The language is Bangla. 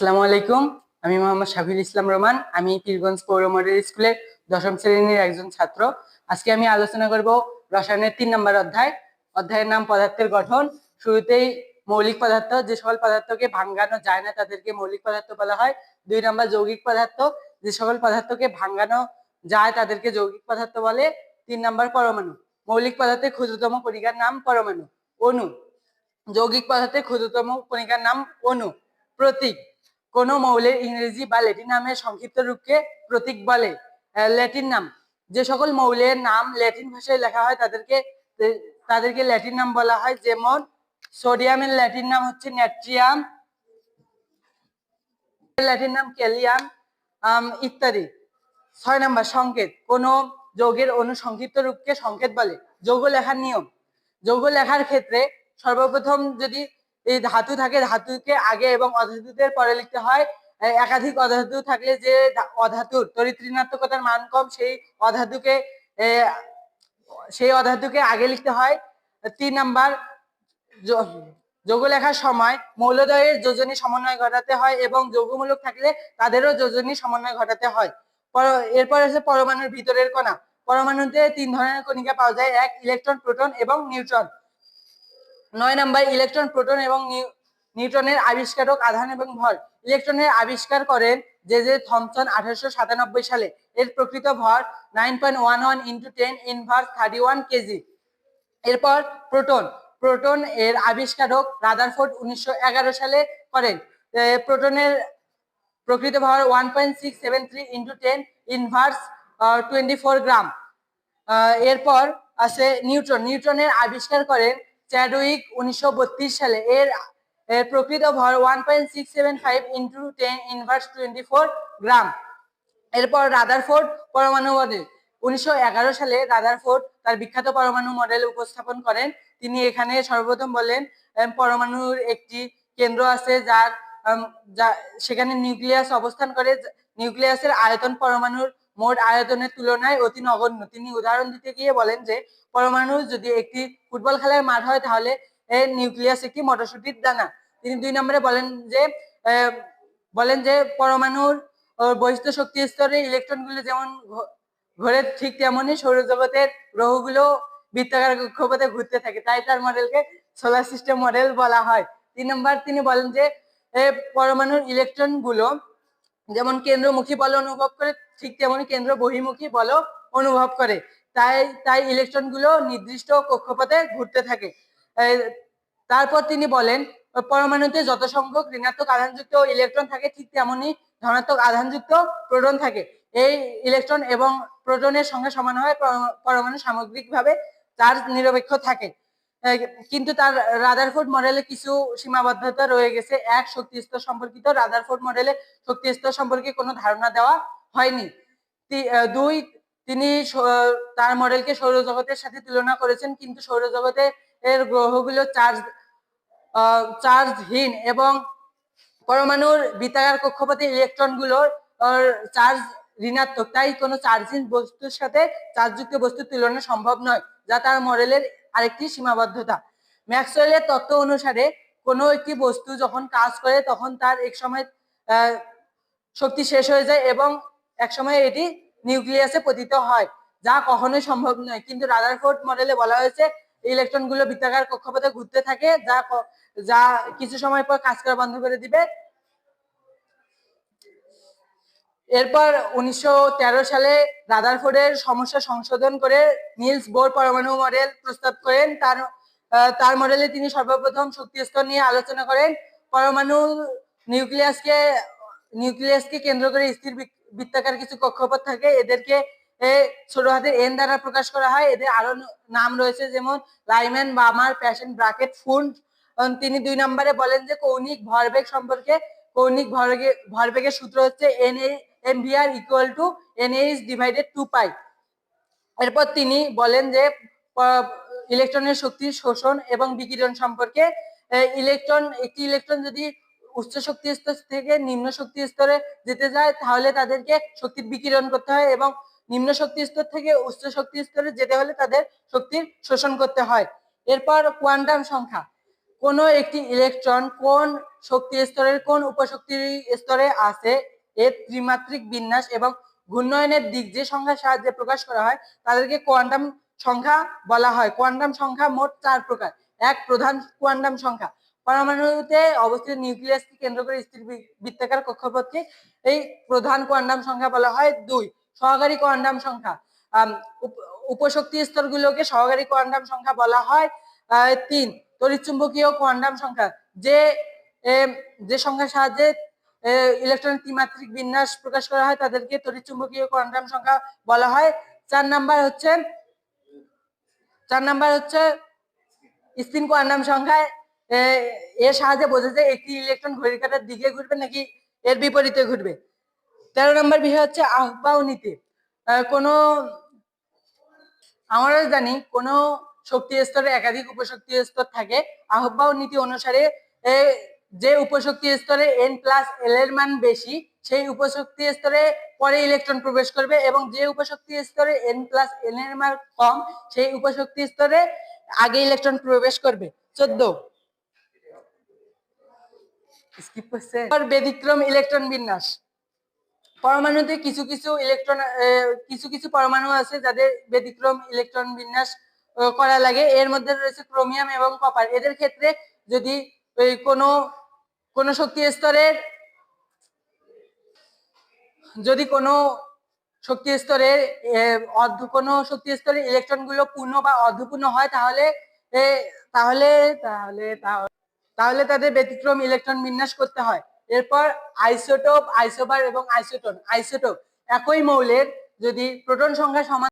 আসসালামু আলাইকুম। আমি মোহাম্মদ শাফিল ইসলাম রোমান। আমি পীরগঞ্জ পৌর মডেল স্কুলের দশম শ্রেণির একজন ছাত্র। আজকে আমি আলোচনা করব রসায়নের তিন নম্বর অধ্যায়। অধ্যায়ের নাম পদার্থের গঠন। শুরুতেই মৌলিক পদার্থ, যে সকল পদার্থকে ভাঙ্গানো যায় না, তাদেরকে মৌলিক পদার্থ বলা হয়। দুই নম্বর যৌগিক পদার্থ, যে সকল পদার্থকে ভাঙ্গানো যায়, তাদেরকে যৌগিক পদার্থ বলে। তিন নম্বর পরমাণু, মৌলিক পদার্থের ক্ষুদ্রতম কণিকার নাম পরমাণু, অণু। যৌগিক পদার্থের ক্ষুদ্রতম কণিকার নাম অণু, প্রতীক। কোন মৌলের ইংরেজি বা ল্যাটিন নামের সংক্ষিপ্ত রূপকে প্রতীক বলে। ল্যাটিন নাম। যে সকল মৌলের নাম ল্যাটিন ভাষায় লেখা হয়, তাদেরকে তাদেরকে ল্যাটিন নাম বলা হয়। যেমন, সোডিয়ামের ল্যাটিন নাম হচ্ছে ন্যাট্রিয়াম ল্যাটিন নাম ক্যালিয়াম ইত্যাদি। ছয় নাম্বার, সংকেত। কোন যৌগের অনুসংক্ষিপ্ত রূপকে সংকেত বলে। যৌগ লেখার নিয়ম। যৌগ লেখার ক্ষেত্রে সর্বপ্রথম যদি ধাতু থাকে ধাতুকে আগে এবং অধাতুদের পরে লিখতে হয়। একাধিক অধাতু থাকলে যে অধাতুর তড়িৎ ঋণাত্মকতার মান কম, সেই অধাতুকে সেই অধাতুকে আগে লিখতে হয়। তিন নাম্বার যৌগ লেখার সময় মৌলদ্বয়ের যোজনী সমন্বয় ঘটাতে হয় এবং যৌগমূলক থাকলে তাদেরও যোজনী সমন্বয় ঘটাতে হয়। পর- এরপর আছে পরমাণুর ভিতরের কণা। পরমাণুতে তিন ধরনের কণিকা পাওয়া যায়। এক, ইলেকট্রন, প্রোটন এবং নিউট্রন। নয় নাম্বার, ইলেকট্রন, প্রোটন এবং নিউ- নিউটনের আবিষ্কারক আধান এবং ভর। ইলেকট্রনের আবিষ্কার করেন যে যে থমসন আঠারোশো সাতানব্বই সালে। এর প্রকৃত ভর nine point one one into ten inverse thirty one KG এরপর প্রোটন। প্রোটন এর আবিষ্কারক রাদারফোর্ড উনিশশো এগারো সালে করেন। প্রোটনের প্রকৃত ভর one point six seven three into ten inverse twenty four gram এরপর আছে নিউট্রন। নিউটনের আবিষ্কার করেন চ্যাডউইক উনিশশো বত্রিশ সালে। এর প্রকৃত ভর one point six seven five into ten inverse twenty four gram এরপর রাদারফোর্ড পরমাণু মডেল। উনিশশো এগারো সালে রাদারফোর্ড তার বিখ্যাত পরমাণু মডেল উপস্থাপন করেন। তিনি এখানে সর্বপ্রথম বলেন পরমাণুর একটি কেন্দ্র আছে যার সেখানে নিউক্লিয়াস অবস্থান করে নিউক্লিয়াসের আয়তন পরমাণুর মোট আয়তনের তুলনায় অতি নগণ্য। তিনি উদাহরণ দিতে গিয়ে বলেন যে, পরমাণু যদি একটি ফুটবল খেলার মাঠ হয়, তাহলে এর নিউক্লিয়াস একটি মটরশুটির দানা। তিনি দুই নম্বরে বলেন যে বলেন যে, পরমাণুর বহিষ্ঠ শক্তি স্তরে ইলেকট্রনগুলো যেমন ঘোরে ঠিক তেমনই সৌরজগতের গ্রহগুলো বৃত্তাকার কক্ষপথে ঘুরতে থাকে। তাই তার মডেলকে সোলার সিস্টেম মডেল বলা হয়। তিন নম্বর তিনি বলেন যে পরমাণুর ইলেকট্রনগুলো যেমন কেন্দ্রমুখী বল অনুভব করে, ঠিক তেমনি কেন্দ্র বহির্মুখী বল অনুভব করে। তাই তাই ইলেকট্রনগুলো নির্দিষ্ট কক্ষপথে ঘুরতে থাকে। তারপর তিনি বলেন, পরমাণুতে যত সংখ্যক ঋণাত্মক আধানযুক্ত ইলেকট্রন থাকে, ঠিক তেমনি ধনাত্মক আধানযুক্ত প্রোটন থাকে। এই ইলেকট্রন এবং প্রোটনের সঙ্গে সমান হয় পরমাণু সামগ্রিকভাবে চার্জ নিরপেক্ষ থাকে। কিন্তু তার রাদারফোর্ড মডেলে কিছু সীমাবদ্ধতা রয়ে গেছে। এক শক্তি স্তর সম্পর্কিত। রাদারফোর্ড মডেলে শক্তি স্তর সম্পর্কে কোনো ধারণা দেওয়া হয়নি। দুই, তিনি তার মডেলকে সৌরজগতের সাথে তুলনা করেছেন, কিন্তু সৌরজগতে এর গ্রহগুলো চার্জ চার্জহীন এবং পরমাণুর বৃত্তাকার কক্ষপথে ইলেকট্রনগুলোর চার্জ ঋণাত্মক। তাই কোনো চার্জিং বস্তুর সাথে চার্জযুক্ত বস্তুর তুলনা সম্ভব নয়, যা তার মডেলের আরেকটি সীমাবদ্ধতা। ম্যাক্সওয়েলের তত্ত্ব অনুসারে, কোনো একটি বস্তু যখন কাজ করে, তখন তার এক সময় শক্তি শেষ হয়ে যায় এবং এক সময় এটি নিউক্লিয়াসে পতিত হয়, যা কখনোই সম্ভব নয়। কিন্তু রাদারফোর্ড মডেলে বলা হয়েছে ইলেকট্রনগুলো বৃত্তাকার কক্ষপথে ঘুরতে থাকে, যা যা কিছু সময় পর কাজ করা বন্ধ করে দিবে। এরপর উনিশশো তেরো সালে রাদারফোর্ডের সমস্যা সংশোধন করে নিলস বোর পরমাণু মডেল প্রস্তাব করেন। তার তার মডেলে তিনি সর্বপ্রথম শক্তি স্তর নিয়ে আলোচনা করেন। পরমাণু নিউক্লিয়াসকে নিউক্লিয়াসকে কেন্দ্র করে স্থির বৃত্তাকার কিছু কক্ষপথ থাকে। এদেরকে এ, ছোট হাতের এন দ্বারা প্রকাশ করা হয়। এদের আরও নাম রয়েছে যেমন Lyman Balmer Paschen Brackett Pfund তিনি দুই নম্বরে বলেন যে কৌণিক ভরবেগ সম্পর্কে কৌণিক ভরবেগে ভরবেগের সূত্র হচ্ছে N M V R equal to N H divided two pi এরপর তিনি বলেন যে ইলেকট্রনের শক্তির শোষণ এবং বিকিরণ সম্পর্কে ইলেকট্রন, একটি ইলেকট্রন যদি উচ্চ শক্তি স্তর থেকে নিম্ন শক্তি স্তরে যেতে যায়, তাহলে তাদেরকে শক্তির বিকিরণ করতে হয় এবং নিম্ন শক্তি স্তর থেকে উচ্চ শক্তি স্তরে যেতে হলে তাদের শক্তির শোষণ করতে হয়। এরপর কোয়ান্টাম সংখ্যা। কোনো একটি ইলেকট্রন কোন শক্তি স্তরের কোন উপশক্তি স্তরে আছে এর ত্রিমাত্রিক বিন্যাস এবং ঘূর্ণয়নের দিক যে সংখ্যার সাহায্যে প্রকাশ করা হয়, তাদেরকে কোয়ান্টাম সংখ্যা বলা হয়। কোয়ান্টাম সংখ্যা মোট চার প্রকার। এক, প্রধান কোয়ান্টাম সংখ্যা। পরমাণুতে অবস্থিত নিউক্লিয়াসকে কেন্দ্র করে স্থির বৃত্তাকার কক্ষপথকে এই প্রধান কোয়ান্টাম সংখ্যা বলা হয়। দুই, সহকারী কোয়ান্টাম সংখ্যা। উপশক্তি স্তরগুলোকে সহকারী কোয়ান্টাম সংখ্যা বলা হয়। তিন, তড়িৎচুম্বকীয় কোয়ান্টাম সংখ্যা। যে যে সংখ্যার সাহায্যে ইলেকট্রন ত্রিমাত্রিক বিন্যাস প্রকাশ করা হয় তাদেরকে তড়িৎচুম্বকীয় কোয়ান্টাম সংখ্যা বলা হয়। চার নাম্বার হচ্ছে চার নাম্বার হচ্ছে স্পিন কোয়ান্টাম সংখ্যায় এর সাহায্যে বোঝা যায় একটি ইলেকট্রন ঘড়ির কাটার দিকে ঘুরবে নাকি এর বিপরীতে ঘুরবে। তেরো নম্বর বিষয় হচ্ছে আহ্বাও নীতি। আহ, কোনো আমরা জানি কোনো শক্তি স্তরে একাধিক উপশক্তি স্তর থাকে। আহ্বাও নীতি অনুসারে যে উপশক্তি স্তরে এন প্লাস এল এর মান বেশি, সেই উপশক্তি স্তরে পরে ইলেকট্রন প্রবেশ করবে এবং যে উপশক্তি স্তরে এন প্লাস এন এর মান কম, সেই উপশক্তি স্তরে আগে ইলেকট্রন প্রবেশ করবে। চোদ্দ। ব্যতিক্রম ইলেকট্রন বিন্যাস। পরমাণুতে কিছু কিছু ইলেকট্রন কিছু কিছু পরমাণু আছে যাদের ব্যতিক্রম ইলেকট্রন বিন্যাস করা লাগে। এর মধ্যে রয়েছে ক্রোমিয়াম এবং কপার এদের ক্ষেত্রে যদি কোনো কোনো শক্তি স্তরের, যদি কোনো শক্তি স্তরের অর্ধ কোনো শক্তি স্তরের ইলেকট্রনগুলো পূর্ণ বা অর্ধপূর্ণ হয়, তাহলে তাহলে, তাহলে- তাহলে তাদের ব্যতিক্রম ইলেকট্রন বিন্যাস করতে হয়। এরপর আইসোটোপ আইসোবার এবং আইসোটোন আইসোটোপ একই মৌলের যদি প্রোটন সংখ্যা সমান